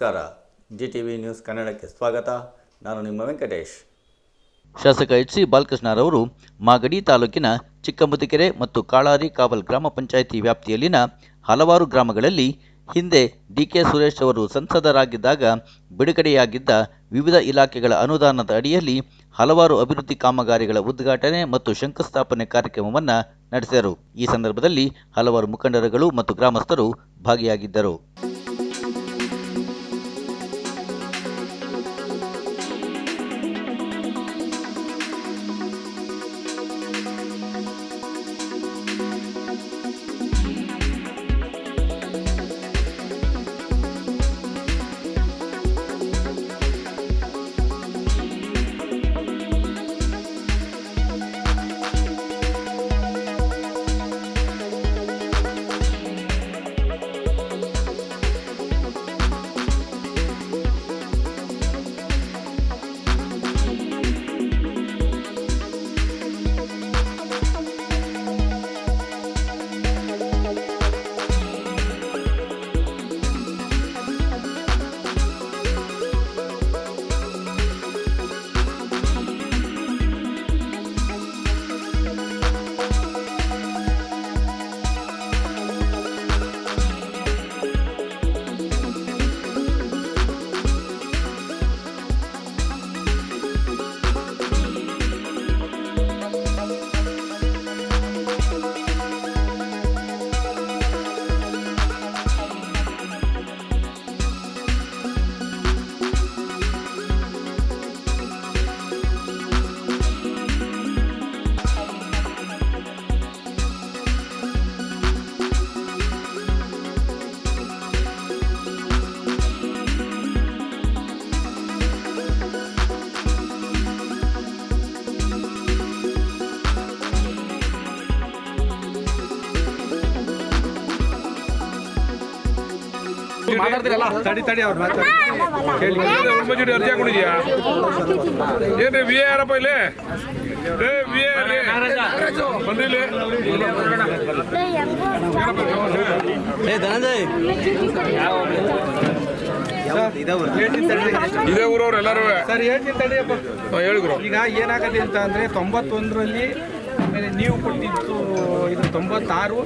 ನಮಸ್ಕಾರ. G T V news ಕನ್ನಡಕ್ಕೆ ಸ್ವಾಗತ. ನಾನು ನಿಮ್ಮ ವೆಂಕಟೇಶ್. ಶಾಸಕ ಎಚ್ ಸಿ ಬಾಲಕೃಷ್ಣರವರು ಮಾಗಡಿ ತಾಲೂಕಿನ ಚಿಕ್ಕಮುದಿಕೆರೆ ಮತ್ತು ಕಾಳಾರಿ ಕಾವಲ್ ಗ್ರಾಮ ಪಂಚಾಯಿತಿ ವ್ಯಾಪ್ತಿಯಲ್ಲಿನ ಹಲವಾರು ಗ್ರಾಮಗಳಲ್ಲಿ ಹಿಂದೆ ಡಿ ಕೆ ಸುರೇಶ್ ಅವರು ಸಂಸದರಾಗಿದ್ದಾಗ ಬಿಡುಗಡೆಯಾಗಿದ್ದ ವಿವಿಧ ಇಲಾಖೆಗಳ ಅನುದಾನದ ಅಡಿಯಲ್ಲಿ ಹಲವಾರು ಅಭಿವೃದ್ಧಿ ಕಾಮಗಾರಿಗಳ ಉದ್ಘಾಟನೆ ಮತ್ತು ಶಂಕುಸ್ಥಾಪನೆ ಕಾರ್ಯಕ್ರಮವನ್ನು ನಡೆಸಿದರು. ಈ ಸಂದರ್ಭದಲ್ಲಿ ಹಲವಾರು ಮುಖಂಡರುಗಳು ಮತ್ತು ಗ್ರಾಮಸ್ಥರು ಭಾಗಿಯಾಗಿದ್ದರು. ಮಾತಾಡ್ತೀರಲ್ಲ ತಡಿ ತಡಿ ಅವ್ರು ಮಾತಾಡಿ ಕೇಳಿ. ಉಳ್ಮಂಜುಡಿ ಅರ್ಜಿ ಹಾಕೊಂಡಿದ್ಯಾ? ಏನ್ರಿ ವಿ ಯಾರಪ್ಪ ಇಲ್ಲಿ? ಏ ವಿ ಬಂದಿಲ್ಲಿ ಇದೇ ಊರವ್ರು ಎಲ್ಲರೂ. ಸರ್ ಹೇಳ್ತೀನಿ ತಡಿಯಪ್ಪ ಹೇಳಿದ್ರು ಈಗ ಏನಾಗತ್ತೆ ಅಂತ ಅಂದ್ರೆ ತೊಂಬತ್ತೊಂದರಲ್ಲಿ ಆಮೇಲೆ ನೀವು ಕೊಟ್ಟಿದ್ದು ಇದು ತೊಂಬತ್ತಾರು,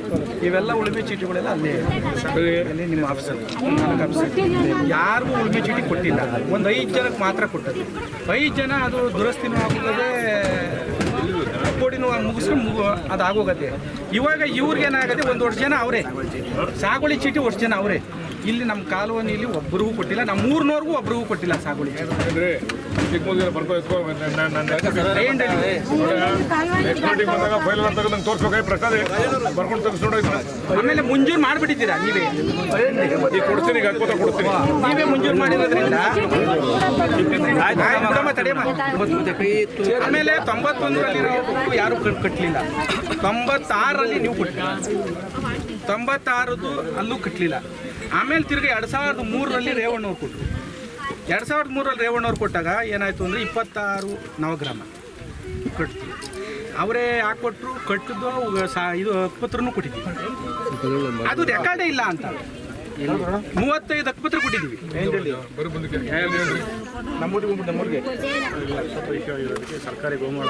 ಇವೆಲ್ಲ ಉಳುಮೆ ಚೀಟಿಗಳೆಲ್ಲ ಅಲ್ಲೇ. ಅಲ್ಲಿ ನಿಮ್ಮ ಆಫೀಸಲ್ಲಿ. ನಾಲ್ಕು ಆಫೀಸಲ್ಲಿ ಯಾರಿಗೂ ಉಳುಮೆ ಚೀಟಿ ಕೊಟ್ಟಿಲ್ಲ. ಒಂದು ಐದು ಜನಕ್ಕೆ ಮಾತ್ರ ಕೊಟ್ಟದ್ದು. ಐದು ಜನ ಅದು ದುರಸ್ತಿನೂ ಆಗುತ್ತದೆ, ಕೋಡಿನೂ ಮುಗಿಸ್ಕೊಂಡು ಮುಗು ಅದು ಆಗೋಗತ್ತೆ ಇವಾಗ ಇವ್ರಿಗೆ ಏನಾಗುತ್ತೆ, ಒಂದು ವರ್ಷ ಜನ ಅವರೇ. ಸಾಗುವಳಿ ಚೀಟಿ ವರ್ಷ ಜನ ಅವರೇ. ಇಲ್ಲಿ ನಮ್ಮ ಕಾಲುವನಿಲಿ ಒಬ್ಬರಿಗೂ ಕೊಟ್ಟಿಲ್ಲ ನಮ್ಮ ಮೂರ್ನವ್ರಿಗೂ ಒಬ್ಬರಿಗೂ ಕೊಟ್ಟಿಲ್ಲ ಸಾಗುಳಿ. ಆಮೇಲೆ ಮುಂಜೂರು ಮಾಡಿಬಿಟ್ಟಿದ್ದೀರಾ ನೀವೇ? ಕೊಡ್ತೀನಿ ನೀವೇ ಮುಂಜೂರು ಮಾಡಿರೋದ್ರಿಂದ. ಆಮೇಲೆ ತೊಂಬತ್ತೊಂದರಲ್ಲಿ ಯಾರು ಕಟ್ಟಲಿಲ್ಲ ತೊಂಬತ್ತಾರರಲ್ಲಿ ನೀವು ಕೊಟ್ಟಿಲ್ಲ. ತೊಂಬತ್ತಾರದ್ದು ಅಲ್ಲೂ ಕಟ್ಟಲಿಲ್ಲ ಆಮೇಲೆ ತಿರ್ಗಿ ಎರಡು ಸಾವಿರದ ಮೂರರಲ್ಲಿ ರೇವಣ್ಣವ್ರು ಕೊಟ್ಟರು ಎರಡು ಸಾವಿರದ ಮೂರರಲ್ಲಿ ರೇವಣ್ಣವ್ರು ಕೊಟ್ಟಾಗ ಏನಾಯಿತು ಅಂದರೆ ಇಪ್ಪತ್ತಾರು ನವಗ್ರಾಮ ಕಟ್ತೀವಿ ಅವರೇ ಹಾಕೊಟ್ರು ಕಟ್ಟಿದ್ದು ಅವು ಸಾ ಇದು ಅಕ್ಪತ್ರನು ಕೊಟ್ಟಿದ್ದೀವಿ. ಅದು ರೆಕಾರ್ಡೇ ಇಲ್ಲ ಅಂತ. ಮೂವತ್ತೈದು ಅಕ್ಪತ್ರ ಕೊಟ್ಟಿದ್ದೀವಿ. ನಮ್ಮೂರಿಗೆ ನಮ್ಮೂರಿಗೆ. ಸರ್ಕಾರಿ ಗೋಮಾಳ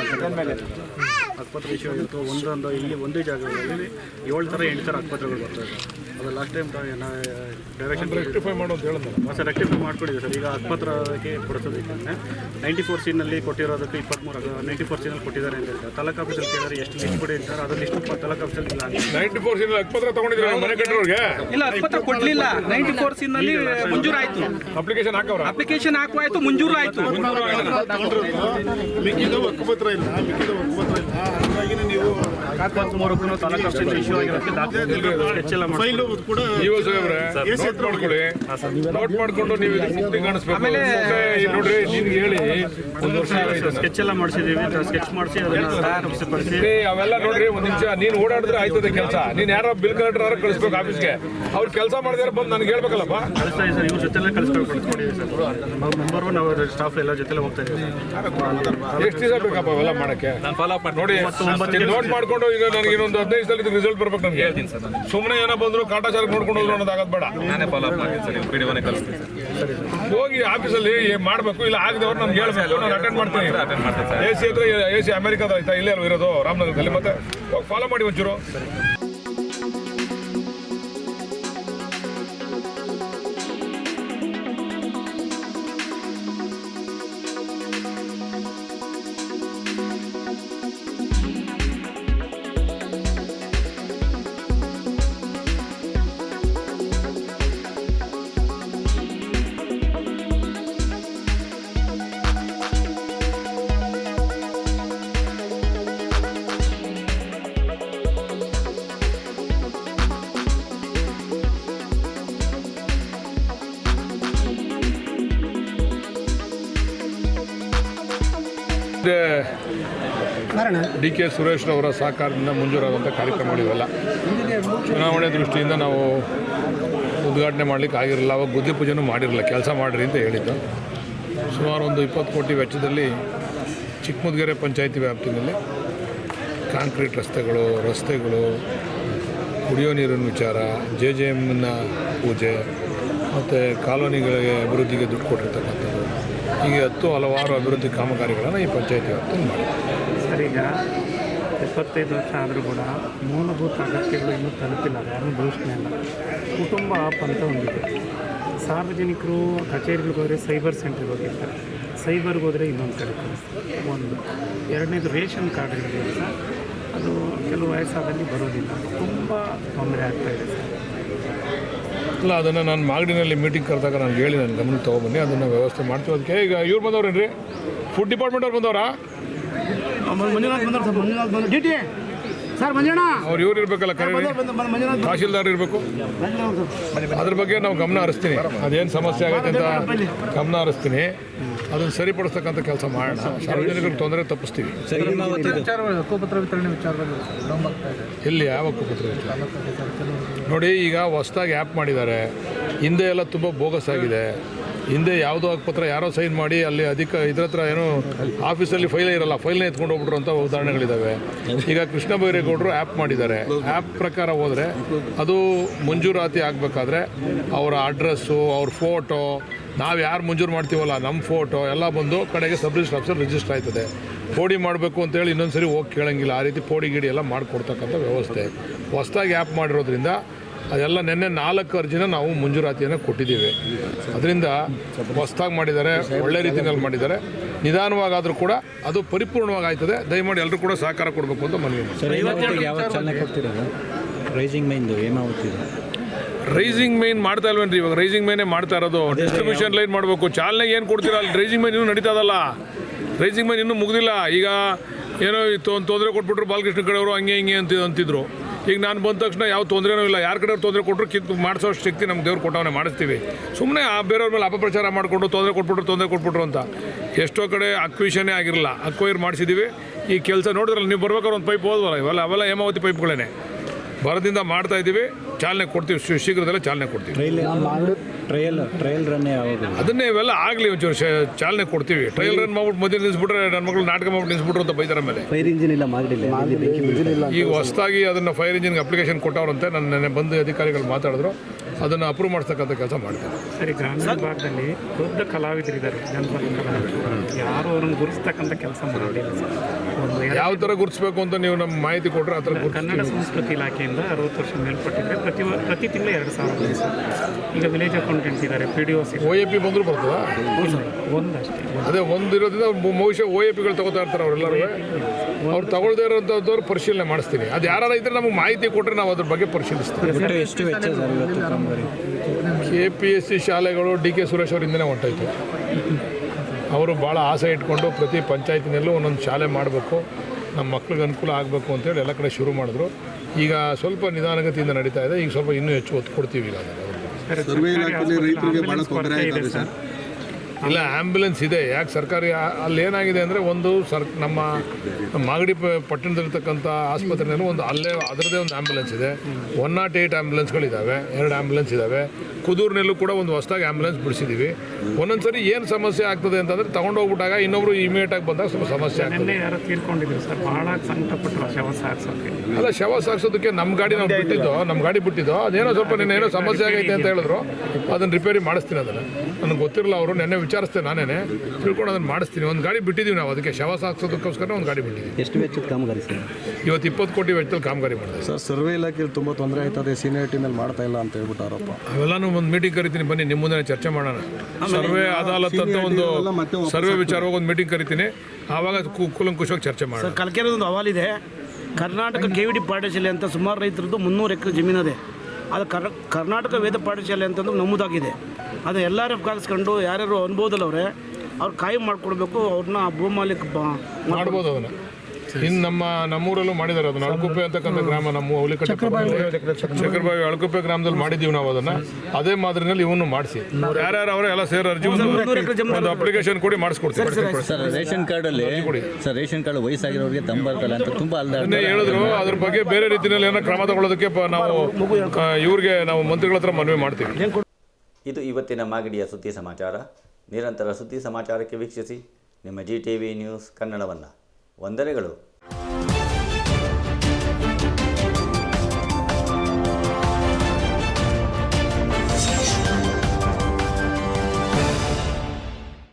ಆಸ್ಪತ್ರೆ ವಿಷಯ ಆಗಿತ್ತು ಒಂದೊಂದು ಇಲ್ಲಿ ಒಂದೇ ಜಾಗದಲ್ಲಿ ಏಳು ಥರ ಎಂಟು ಥರ ಆಸ್ಪತ್ರೆಗಳು ಬರ್ತಾ ಇದೆ. ಅದು ಲಾಸ್ಟ್ ಟೈಮ್ ಡೈರೆಕ್ಷನ್ ರೆಕ್ಟಿಫೈ ಮಾಡೋದು ಅಂತ ಹೇಳಿದ್ನಲ್ಲ? ಸರ್ ರೆಕ್ಟಿಫೈ ಮಾಡ್ಕೊಂಡಿದ್ದೀವಿ ಸರ್ ಈಗ ಆಸ್ಪತ್ರೆಗೆ ಕೊಡಿಸೋದಕ್ಕೆ ನೈಂಟಿ ಫೋರ್ ಸೀನಲ್ಲಿ ಕೊಟ್ಟಿರೋದಕ್ಕೆ ಇಪ್ಪತ್ತ್ಮೂರು ನೈಂಟಿ ಫೋರ್ ಸೀನಲ್ಲಿ ಕೊಟ್ಟಿದ್ದಾರೆ ಅಂತ ಹೇಳ್ತಾರೆ. ತಾಲೂಕು ಆಫೀಸಲ್ಲಿ ಕೇಳಿದ್ರೆ ಎಷ್ಟು ಲಿಸ್ಟ್ ಕೊಡಿ ಅಂತಾರೆ ಅದು ಲಿಸ್ಟ್ ತಾಲೂಕು ಆಫೀಸಲ್ಲಿ ಇಲ್ಲ ಅಂತ. ನೈಂಟಿ ಫೋರ್ ಸೀನಲ್ಲಿ ಆಸ್ಪತ್ರೆ ತಗೊಂಡಿದ್ರೆ ಮನೆ ಕಟ್ಟೋರಿಗೆ? ಇಲ್ಲ ಆಸ್ಪತ್ರೆ ಕೊಡಲಿಲ್ಲ. ನೈಂಟಿ ಫೋರ್ ಸಿನಲ್ಲಿ ಮಂಜೂರಾಯ್ತು. ಅಪ್ಲಿಕೇಶನ್ ಹಾಕವ್ರ? ಅಪ್ಲಿಕೇಶನ್ ಹಾಕುವಾಯ್ತು ಮಂಜೂರು ಆಯಿತು ಮಿಕ್ಕಿದ ಹಕ್ಕುಪತ್ರ ಇಲ್ಲ ಮಿಕ್ಕಿದ ಹಕ್ಕುಪತ್ರ ಇಲ್ಲ. ಹಾಗಾಗಿ ನೀವು ತಾಲೂಕು ಇಶ್ಯೂ ಆಗಿರೋದಕ್ಕೆ ದಾಖಲೆ ಫೈಲು ಕೂಡ ನೋಟ್ ಮಾಡ್ಕೊಳ್ಳಿ. ನೋಟ್ ಮಾಡ್ಕೊಂಡು ನೀವು ಮುಕ್ತಿ ಕಾಣಿಸ್ಬೇಕು. ನೋಡ್ರಿ ನಿನ್ಗೆ ಹೇಳಿ. ಒಂದು ವರ್ಷ ಸ್ಕೆಚ್ ಎಲ್ಲ ಮಾಡಿಸಿದ್ದೀವಿ ಸ್ಕೆಚ್ ಮಾಡಿಸಿ ಅದನ್ನು ಅವೆಲ್ಲ ನೋಡ್ರಿ ಒಂದ್ ನಿಮಿಷ. ನೀನ್ ಓಡಾಡಿದ್ರೆ ಆಯ್ತದೆ ಕೆಲಸ. ನೀನ್ ಯಾರೋ ಬಿಲ್ ಕಲೆಕ್ಟರ್ ಕಳಿಸ್ಬೇಕು ಆಫೀಸ್ಗೆ. ಅವ್ರು ಕೆಲಸ ಮಾಡಿದ್ರೆ ಬಂದು ನನಗೆ ಹೇಳ್ಬೇಕಲ್ಲಪ್ಪ? ಕಳಿಸ್ತಾ ಇದ್ದೀವಿ ಸರ್. ಇವ್ರ ಜೊತೆಲೇ ಸರ್. ಮೆಂಬರು ನಾವು ಸ್ಟಾಫ್ ಎಲ್ಲ ಜೊತೆಲೆ ಹೋಗ್ತಾ ಎಷ್ಟು ದಿವಸ ಬೇಕಪ್ಪ ಅವೆಲ್ಲ ಮಾಡಕ್ಕೆ? ನೋಡಿ ನೋಟ್ ಮಾಡ್ಕೊಂಡು ಈಗ ನನಗೆ ಇನ್ನೊಂದು ಹದಿನೈದು ಸಲ ರಿಸಲ್ಟ್ ಬರ್ಬೇಕು ನನಗೆ ಸುಮ್ಮನೆ ಏನೋ ಬಂದ್ರು ಕಾಟಾಚಾರಕ್ಕೆ ಕಾಟಾಚಾರ ನೋಡ್ಕೊಂಡು ಹೋದ್ರು ಅನ್ನೋದಾಗದ್ ಬೇಡ. ನಾನೇ ಫಾಲೋ ಅಪ್ ಮಾಡಿ ಸರ್ ಪಿ ಡಿ ಒನೇ ಕಳಿಸ್ತೀನಿ ಸರ್. ಹೋಗಿ ಆಫೀಸಲ್ಲಿ ಏನ್ ಮಾಡ್ಬೇಕು ಇಲ್ಲ ಆಗದವ್ರು ನನ್ಗೆ ಹೇಳ್ಬೇಕು. ನಾನು ಅಟೆಂಡ್ ಮಾಡ್ತೀನಿ. ಅಟೆಂಡ್ ಮಾಡ್ತೀನಿ ಸರ್. ಎ ಸಿ ಹತ್ರ ಎ ಸಿ ಅಮೆರಿಕಾದ ಆಯ್ತಾ ಇಲ್ಲೇ ಇರೋದು ರಾಮನಗರದಲ್ಲಿ. ಮತ್ತೆ ಫಾಲೋ ಮಾಡಿ ಒಂಚೂರು. ಡಿ ಕೆ ಸುರೇಶ್ ಅವರ ಸಹಕಾರದಿಂದ ಮುಂಜೂರಾದಂಥ ಕಾರ್ಯಕ್ರಮ ಇವೆಲ್ಲ ಚುನಾವಣೆ ದೃಷ್ಟಿಯಿಂದ ನಾವು ಉದ್ಘಾಟನೆ ಮಾಡಲಿಕ್ಕೆ ಆಗಿರಲಿಲ್ಲ. ಅವಾಗ ಬುದ್ಧಿ ಪೂಜೆನೂ ಮಾಡಿರಲಿಲ್ಲ. ಕೆಲಸ ಮಾಡಿರಿ ಅಂತ ಹೇಳಿದ್ದು. ಸುಮಾರು ಒಂದು ಇಪ್ಪತ್ತು ಕೋಟಿ ವೆಚ್ಚದಲ್ಲಿ ಚಿಕ್ಕಮದ್ಗೆರೆ ಪಂಚಾಯಿತಿ ವ್ಯಾಪ್ತಿನಲ್ಲಿ ಕಾಂಕ್ರೀಟ್ ರಸ್ತೆಗಳು ರಸ್ತೆಗಳು, ಕುಡಿಯೋ ನೀರಿನ ವಿಚಾರ, ಜೆ ಜೆ ಎಮ್ನ ಪೂಜೆ, ಮತ್ತು ಕಾಲೋನಿಗಳಿಗೆ ಅಭಿವೃದ್ಧಿಗೆ ದುಡ್ಡು ಕೊಟ್ಟಿರ್ತಕ್ಕಂಥದ್ದು. ಹೀಗೆ ಹತ್ತು ಹಲವಾರು ಅಭಿವೃದ್ಧಿ ಕಾಮಗಾರಿಗಳನ್ನು ಈ ಪಂಚಾಯತಿ ವ್ಯಾಪ್ತಿಯಲ್ಲಿ ಮಾಡಿದೆ. ಈಗ ಎಪ್ಪತ್ತೈದು ವರ್ಷ ಆದರೂ ಕೂಡ ಮೂಲಭೂತ ಅಗತ್ಯಗಳು ಇನ್ನೂ ತಲುಪಿಲ್ಲ ಯಾರನ್ನು ಘೋಷಣೆ ಅಲ್ಲ ಕುಟುಂಬ ಆಪ್ ಅಂತ ಒಂದಿದೆ ಸಾರ್ವಜನಿಕರು, ಕಚೇರಿಗಳಿಗೆ ಹೋದರೆ ಸೈಬರ್ ಸೆಂಟ್ರಿಗೆ ಹೋಗಿರ್ತಾರೆ. ಸೈಬರ್ಗೆ ಹೋದರೆ ಇನ್ನೊಂದು ಕಡೆ ಒಂದು. ಎರಡನೇದು ರೇಷನ್ ಕಾರ್ಡ್ ಸರ್. ಅದು ಕೆಲವು ವಯಸ್ಸಾದಲ್ಲಿ ಬರೋದಿಲ್ಲ ತುಂಬ ತೊಂದರೆ ಆಗ್ತಾಯಿದೆ ಸರ್. ಇಲ್ಲ ಅದನ್ನು ನಾನು ಮಾಗಡಿನಲ್ಲಿ ಮೀಟಿಂಗ್ ಕರೆದಾಗ ನಾನು ಹೇಳಿ ನನ್ನ ಗಮನಕ್ಕೆ ತೊಗೊಬನ್ನಿ, ಅದನ್ನು ವ್ಯವಸ್ಥೆ ಮಾಡ್ತೀವಿ. ಅದಕ್ಕೆ ಈಗ ಇವ್ರು ಬಂದವ್ರೇನ್ರಿ? ಫುಡ್ ಡಿಪಾರ್ಟ್ಮೆಂಟ್ ಅವ್ರು ಬಂದವರಾ? ಸರ್ ಮಂಜಣ್ಣ. ಅವ್ರು ಇವ್ರು ಇರಬೇಕಲ್ಲ ತಹಶೀಲ್ದಾರ್ ಇರಬೇಕು. ಅದ್ರ ಬಗ್ಗೆ ನಾವು ಗಮನ ಹರಿಸ್ತೀನಿ. ಅದೇನು ಸಮಸ್ಯೆ ಆಗುತ್ತೆ ಅಂತ ಗಮನ ಹರಿಸ್ತೀನಿ. ಅದನ್ನು ಸರಿಪಡಿಸ್ತಕ್ಕಂಥ ಕೆಲಸ ಮಾಡೋಣ. ಸಾರ್ವಜನಿಕರಿಗೆ ತೊಂದರೆ ತಪ್ಪಿಸ್ತೀವಿ. ಹಕ್ಕುಪತ್ರ ವಿತರಣೆ ವಿಚಾರದಲ್ಲಿ ಯಾವ ಹಕ್ಕುಪತ್ರ ವಿಚಾರ? ನೋಡಿ ಈಗ ಹೊಸ್ದಾಗಿ ಆ್ಯಪ್ ಮಾಡಿದ್ದಾರೆ. ಹಿಂದೆ ಎಲ್ಲ ತುಂಬ ಬೋಗಸ್ ಆಗಿದೆ. ಹಿಂದೆ ಯಾವುದೋ ಪತ್ರ ಯಾರೋ ಸೈನ್ ಮಾಡಿ ಅಲ್ಲಿ ಅಧಿಕ ಇದ್ರ ಹತ್ರ ಏನೋ ಆಫೀಸಲ್ಲಿ ಫೈಲೇ ಇರಲ್ಲ, ಫೈಲ್ನ ಎತ್ಕೊಂಡು ಹೋಗ್ಬಿಟ್ರು ಅಂತ ಉದಾಹರಣೆಗಳಿದ್ದಾವೆ ಈಗ ಕೃಷ್ಣ ಬೈರೇಗೌಡರು ಆ್ಯಪ್ ಮಾಡಿದ್ದಾರೆ. ಆ್ಯಪ್ ಪ್ರಕಾರ ಹೋದರೆ ಅದು ಮಂಜೂರಾತಿ ಆಗಬೇಕಾದ್ರೆ ಅವರ ಅಡ್ರೆಸ್ಸು, ಅವ್ರ ಫೋಟೋ, ನಾವು ಯಾರು ಮಂಜೂರು ಮಾಡ್ತೀವಲ್ಲ ನಮ್ಮ ಫೋಟೋ ಎಲ್ಲ ಬಂದು ಕಡೆಗೆ ಸಬ್ ರಿಜಿಸ್ಟರ್ ಆಫೀಸರ್ ರಿಜಿಸ್ಟರ್ ಆಯ್ತದೆ. ಪೋಡಿ ಮಾಡಬೇಕು ಅಂತೇಳಿ ಇನ್ನೊಂದು ಸರಿ ಹೋಗಿ ಕೇಳಂಗಿಲ್ಲ. ಆ ರೀತಿ ಪೋಡಿ ಗಿಡಿ ಎಲ್ಲ ಮಾಡಿಕೊಡ್ತಕ್ಕಂಥ ವ್ಯವಸ್ಥೆ. ಹೊಸ್ದಾಗಿ ಆ್ಯಪ್ ಮಾಡಿರೋದ್ರಿಂದ ಅದೆಲ್ಲ ನಿನ್ನೆ ನಾಲ್ಕು ಅರ್ಜಿನ ನಾವು ಮಂಜೂರಾತಿಯನ್ನು ಕೊಟ್ಟಿದ್ದೀವಿ. ಅದರಿಂದ ಹೊಸ್ದಾಗಿ ಮಾಡಿದ್ದಾರೆ ಒಳ್ಳೆ ರೀತಿಯಲ್ಲಿ ಮಾಡಿದ್ದಾರೆ. ನಿಧಾನವಾಗಾದರೂ ಕೂಡ ಅದು ಪರಿಪೂರ್ಣವಾಗಿ ಆಯ್ತದೆ ದಯಮಾಡಿ ಎಲ್ಲರೂ ಕೂಡ ಸಹಕಾರ ಕೊಡಬೇಕು ಅಂತ ಮನವಿ ರೈಸಿಂಗ್ ಮೈನ್ದು ರೈಸಿಂಗ್ ಮೈನ್ ಮಾಡ್ತಾ ಇಲ್ವೇನ್ರಿ? ಇವಾಗ ರೈಸಿಂಗ್ ಮೈನೇ ಮಾಡ್ತಾ ಇರೋದು. ಡಿಸ್ಟ್ರಿಬ್ಯೂಷನ್ ಲೈನ್ ಮಾಡಬೇಕು. ಚಾಲನೆಗೆ ಏನು ಕೊಡ್ತೀರಾ? ಅಲ್ಲಿ ರೈಸಿಂಗ್ ಮೈನ್ ಇನ್ನೂ ನಡೀತಾ ಇದಲ್ಲ ರೈಸಿಂಗ್ ಮೈನ್ ಇನ್ನೂ ಮುಗ್ದಿಲ್ಲ. ಈಗ ಏನೋ ಒಂದು ತೊಂದರೆ ಕೊಟ್ಬಿಟ್ರು ಬಾಲಕೃಷ್ಣ ಕಡೆಯವರು ಹಂಗೆ ಹಿಂಗೆ ಅಂತ ಅಂತಿದ್ರು. ಈಗ ನಾನು ಬಂದ ತಕ್ಷಣ ಯಾವ ತೊಂದರೆನೂ ಇಲ್ಲ. ಯಾರ ಕಡೆಯವ್ರು ತೊಂದರೆ ಕೊಟ್ಟರು ಕಿತ್ತು ಮಾಡಿಸೋ ಶಕ್ತಿ ನಮ್ಮ ದೇವ್ರು ಕೊಟ್ಟವನೇ ಮಾಡಿಸ್ತೀವಿ. ಸುಮ್ಮನೆ ಆ ಬೇರೆಯವ್ರ ಮೇಲೆ ಅಪಪ್ರಚಾರ ಮಾಡಿಕೊಂಡು ತೊಂದರೆ ಕೊಟ್ಬಿಟ್ರು ತೊಂದರೆ ಕೊಟ್ಬಿಟ್ರು ಅಂತ. ಎಷ್ಟೋ ಕಡೆ ಅಕ್ವಿಷನೇ ಆಗಿರಲ್ಲ ಅಕ್ವೈರ್ ಮಾಡಿಸಿದ್ದೀವಿ ಈ ಕೆಲಸ ನೋಡಿದ್ರಲ್ಲ, ನೀವು ಬರ್ಬೇಕಾದ್ರೆ ಒಂದು ಪೈಪ್ ಹೋದ್ವಲ್ಲ, ಇವೆಲ್ಲ, ಅವೆಲ್ಲ ಹೇಮಾವತಿ ಪೈಪ್ಗಳೇ ಭರದಿಂದ ಮಾಡ್ತಾ ಇದ್ದೀವಿ. ಚಾಲನೆ ಕೊಡ್ತೀವಿ. ಶೀಘ್ರದಲ್ಲೇ ಚಾಲನೆ ಕೊಡ್ತೀವಿ. ಟ್ರೈಲ್ ಟ್ರಯಲ್ ಟ್ರಯಲ್ ರನ್ ಯಾವಾಗ ಅದನ್ನೇ ಇವೆಲ್ಲ ಆಗಲಿ ಒಂಚೂರು ಚಾಲನೆ ಕೊಡ್ತೀವಿ. ಟ್ರೈಲ್ ರನ್ ಮಾಡ್ಬಿಟ್ಟು ಮಧ್ಯೆ ನಿಲ್ಲಿಸ್ಬಿಟ್ರೆ ನನ್ನ ಮಗಳು ನಾಟಕ ಮಾಡ್ಬಿಟ್ಟು ನಿಲ್ಲಿಸ್ಬಿಟ್ರು ಅಂತ ಬೈತಾರೆ ಮೇಲೆ ಫೈರ್ ಇಂಜಿನ್ ಇಲ್ಲ ಮಾಗಡಿಲ್ಲ ಈಗ ಹೊಸದಾಗಿ ಅದನ್ನು ಫೈರ್ ಇಂಜಿನ್ಗೆ ಅಪ್ಲಿಕೇಶನ್ ಕೊಟ್ಟವ್ರಂತೆ. ನನ್ನ ನೆನೆ ಬಂದು ಅಧಿಕಾರಿಗಳು ಮಾತಾಡಿದ್ರು. ಅದನ್ನು ಅಪ್ರೂವ್ ಮಾಡ್ತಕ್ಕಂಥ ಕೆಲಸ ಮಾಡ್ತಾರೆ. ಸರಿ ಗ್ರಾಮೀಣ ಭಾಗದಲ್ಲಿ ದೊಡ್ಡ ಕಲಾವಿದರಿದ್ದಾರೆ ಜನಪದ ಕಲಾವಿದರು. ಯಾರು ಅವ್ರನ್ನ ಗುರುಸ್ತಕ್ಕಂಥ ಕೆಲಸ ಮಾಡಿಲ್ಲ ಸರ್. ಒಂದು ಯಾವ ಥರ ಗುರುತಿಸಬೇಕು ಅಂತ ನೀವು ನಮ್ಮ ಮಾಹಿತಿ ಕೊಟ್ಟರೆ ಆ ಥರ ಕನ್ನಡ ಸಂಸ್ಕೃತಿ ಇಲಾಖೆಯಿಂದ ಅರವತ್ತು ವರ್ಷ ಮೇಲ್ಪಟ್ಟಿದ್ರೆ ಪ್ರತಿ ವ- ಪ್ರತಿ ತಿಂಗಳು ಎರಡು ಸಾವಿರ ಸರ್. ಈಗ ವಿಲೇಜ್ ಅಕೌಂಟೆಂಟ್ ಇದ್ದಾರೆ P D Os O A P ಬಂದರೂ ಬರ್ತದ? ಒಂದಷ್ಟೇ ಅದೇ ಒಂದು ಇರೋದ್ರಿಂದ ಬಹುಶಃ ಒ ಎ ಪಿಗಳು ತಗೋತಾ ಇರ್ತಾರೆ ಅವರೆಲ್ಲರೂ. ಅವ್ರು ತಗೊಳ್ದೇ ಇರೋದವ್ರು ಪರಿಶೀಲನೆ ಮಾಡಿಸ್ತೀನಿ ಅದು ಯಾರು ಇದ್ರೆ ನಮಗೆ ಮಾಹಿತಿ ಕೊಟ್ಟರೆ ನಾವು ಅದ್ರ ಬಗ್ಗೆ ಪರಿಶೀಲಿಸ್ತೀವಿ. ಕೆ ಪಿ ಎಸ್ ಸಿ ಶಾಲೆಗಳು ಡಿ ಕೆ ಸುರೇಶ್ ಅವರಿಂದನೇ ಹೊಂಟೈತೆ ಅವರು ಭಾಳ ಆಸೆ ಇಟ್ಕೊಂಡು ಪ್ರತಿ ಪಂಚಾಯತಿನಲ್ಲೂ ಒಂದೊಂದು ಶಾಲೆ ಮಾಡಬೇಕು ನಮ್ಮ ಮಕ್ಳಿಗೆ ಅನುಕೂಲ ಆಗಬೇಕು ಅಂತೇಳಿ ಎಲ್ಲ ಕಡೆ ಶುರು ಮಾಡಿದ್ರು. ಈಗ ಸ್ವಲ್ಪ ನಿಧಾನಗತಿಯಿಂದ ನಡೀತಾ ಇದೆ ಈಗ ಸ್ವಲ್ಪ ಇನ್ನೂ ಹೆಚ್ಚು ಒತ್ತು ಕೊಡ್ತೀವಿ ಈಗ. ಸರ್ವೆ ಇಲಾಖೆಯಲ್ಲಿ ರೈತರಿಗೆ ಭಾಳ ತೊಂದರೆ ಆಗಿದೆ ಸರ್. ಇಲ್ಲ ಆ್ಯಂಬುಲೆನ್ಸ್ ಇದೆ. ಯಾಕೆ ಸರ್ಕಾರಿ ಅಲ್ಲಿ ಏನಾಗಿದೆ ಅಂದರೆ ಒಂದು ಸರ್ ನಮ್ಮ ಮಾಗಡಿ ಪಟ್ಟಣದಲ್ಲಿರ್ತಕ್ಕಂಥ ಆಸ್ಪತ್ರೆಯಲ್ಲಿ ಒಂದು ಅಲ್ಲೇ ಅದರದೇ ಒಂದು ಆ್ಯಂಬುಲೆನ್ಸ್ ಇದೆ. ಒನ್ ನಾಟ್ ಏಯ್ಟ್ ಆ್ಯಂಬುಲೆನ್ಸ್ಗಳಿದ್ದಾವೆ ಎರಡು ಆ್ಯಂಬುಲೆನ್ಸ್ ಇದ್ದಾವೆ ಕುದೂರಿನಲ್ಲೂ ಕೂಡ ಒಂದು ಹೊಸದಾಗಿ ಆ್ಯಂಬುಲೆನ್ಸ್ ಬಿಡಿಸಿದ್ದೀವಿ ಒಂದೊಂದು ಸರಿ ಏನು ಸಮಸ್ಯೆ ಆಗ್ತದೆ ಅಂತಂದರೆ ತೊಗೊಂಡೋಗ್ಬಿಟ್ಟಾಗ ಇನ್ನೊಬ್ರು ಇಮಿಡಿಯೇಟಾಗಿ ಬಂದಾಗ ಸ್ವಲ್ಪ ಸಮಸ್ಯೆ ಆಗ್ತದೆ. ಅಲ್ಲ ಶವ ಸಾಗಿಸೋದಕ್ಕೆ ನಮ್ಮ ಗಾಡಿ ನಾವು ಬಿಟ್ಟಿದ್ದು ನಮ್ಮ ಗಾಡಿ ಬಿಟ್ಟಿದ್ದೋ ಅದೇನೋ ಸ್ವಲ್ಪ ನಿನ್ನೇನೋ ಏನೋ ಸಮಸ್ಯೆ ಆಗೈತೆ ಅಂತ ಹೇಳಿದ್ರು. ಅದನ್ನು ರಿಪೇರಿ ಮಾಡಿಸ್ತೀನಿ ಅದನ್ನು. ನನಗೆ ಗೊತ್ತಿರಲ್ಲ ಅವರು ನೆನ್ನೆ ವಿಚಾರಿಸ್ತೆ ನಾನೇನೆ. ತಿಳ್ಕೊಂಡು ಅದನ್ನು ಮಾಡಿಸ್ತೀನಿ. ಒಂದು ಗಾಡಿ ಬಿಟ್ಟಿದ್ದೀವಿ ನಾವು. ಅದಕ್ಕೆ ಶವ ಸಾಗಿಸೋದಕ್ಕೋಸ್ಕರ ಒಂದು ಗಾಡಿ ಬಿಟ್ಟಿದ್ದೀವಿ ಎಷ್ಟು ವೆಚ್ಚದ ಕಾಮಗಾರಿ ಸರ್? ಇವತ್ತು ಇಪ್ಪತ್ತು ಕೋಟಿ ವೆಚ್ಚದಲ್ಲಿ ಕಾಮಗಾರಿ ಮಾಡಿದೆ ಸರ್ ಸರ್ವೆ ಇಲಾಖೆಯಲ್ಲಿ ತುಂಬ ತೊಂದರೆ ಆಯ್ತದೆ ಸೀನಿಯರ್ ಮೇಲೆ ಮಾಡ್ತಾ ಇಲ್ಲ ಅಂತ ಹೇಳ್ಬಿಟ್ಟಾರಪ್ಪ ಆರೋಪ. ಅವೆಲ್ಲಾನು ಒಂದು ಮೀಟಿಂಗ್ ಕರಿತೀನಿ. ಬನ್ನಿ ನಿಮ್ಮ ಮುಂದೆ ಚರ್ಚೆ ಮಾಡೋಣ. ಸರ್ವೆ ಅದಾಲತ್ ಅಂತ ಒಂದು ಸರ್ವೆ ವಿಚಾರವಾಗಿ ಒಂದು ಮೀಟಿಂಗ್ ಕರಿತೀನಿ. ಆವಾಗ ಕು- ಕೂಲಂಕುಷವಾಗಿ ಚರ್ಚೆ ಮಾಡೋಣ. ಸರ್ ಕಲ್ಕೆರೆ ಒಂದು ಅವಾಲಿದೆ ಕರ್ನಾಟಕ ಕೆ ವಿ ಡಿ ಪಾಠಶಾಲೆ ಅಂತ ಸುಮಾರು ರೈತರದ್ದು ಮುನ್ನೂರು ಎಕರೆ ಜಮೀನದೆ ಅದು ಕರ್ ಕರ್ನಾಟಕ ವೇದ ಪಾಠಶಾಲೆ ಅಂತಂದು ನಮ್ಮದಾಗಿದೆ. ಅದು ಎಲ್ಲರೂ ಕಾಗಿಸ್ಕೊಂಡು ಯಾರ್ಯಾರು ಅನ್ಬೋದಲ್ಲವ್ರೆ, ಅವ್ರು ಕಾಯಂ ಮಾಡಿಕೊಡ್ಬೇಕು ಅವ್ರನ್ನ ಭೂಮಾಲಿಕ ಮಾಡ್ಬೋದು ಇನ್ನು ನಮ್ಮ ನಮ್ಮೂರಲ್ಲೂ ಮಾಡಿದ್ದಾರೆ ಅದನ್ನ ಅಳಕುಪ್ಪೆ ಅಂತಕ್ಕಂಥ ಗ್ರಾಮ ನಮ್ಮ ಹುಲಿಕಟ್ಟೆ ಚಕ್ರಬಾಯಿ ಅಳಕುಪ್ಪೆ ಗ್ರಾಮದಲ್ಲಿ ಮಾಡಿದ್ದೀವಿ ನಾವು ಅದನ್ನ. ಅದೇ ಮಾದರಿನಲ್ಲಿ ಇವನು ಮಾಡಿಸಿ. ಯಾರ್ಯಾರು ಅವರೇ ಎಲ್ಲ ಸೇರಿ ಅರ್ಜಿ ಒಂದು ಅಪ್ಲಿಕೇಶನ್ ಕೊಡಿ ಮಾಡಿಸ್ಕೊಡ್ತೀವಿ. ಸರ್ ರೇಷನ್ ಕಾರ್ಡಲ್ಲಿ ಸರ್ ರೇಷನ್ ಕಾರ್ಡ್ ವಯಸ್ಸಾಗಿರೋರಿಗೆ ತಮ್ಮ ಬರ್ತಲ್ಲ ಅಂತ ತುಂಬಾ ಅಲ್ದಾಡ್ತಾರೆ ಹೇಳಿದ್ರು. ಅದ್ರ ಬಗ್ಗೆ ಬೇರೆ ರೀತಿಯಲ್ಲಿ ಏನೋ ಕ್ರಮ ತಗೊಳ್ಳೋದಕ್ಕೆ ನಾವು ಇವ್ರಿಗೆ ನಾವು ಮಂತ್ರಿಗಳ ಹತ್ರ ಮನವಿ ಮಾಡ್ತೀವಿ. ಇದು ಇವತ್ತಿನ ಮಾಗಡಿಯ ಸುದ್ದಿ ಸಮಾಚಾರ. ನಿರಂತರ ಸುದ್ದಿ ಸಮಾಚಾರಕ್ಕೆ ವೀಕ್ಷಿಸಿ. ನಿಮ್ಮ ಜಿ ಟಿ ವಿ ನ್ಯೂಸ್ ಕನ್ನಡವನ್ನು. ವಂದನೆಗಳು.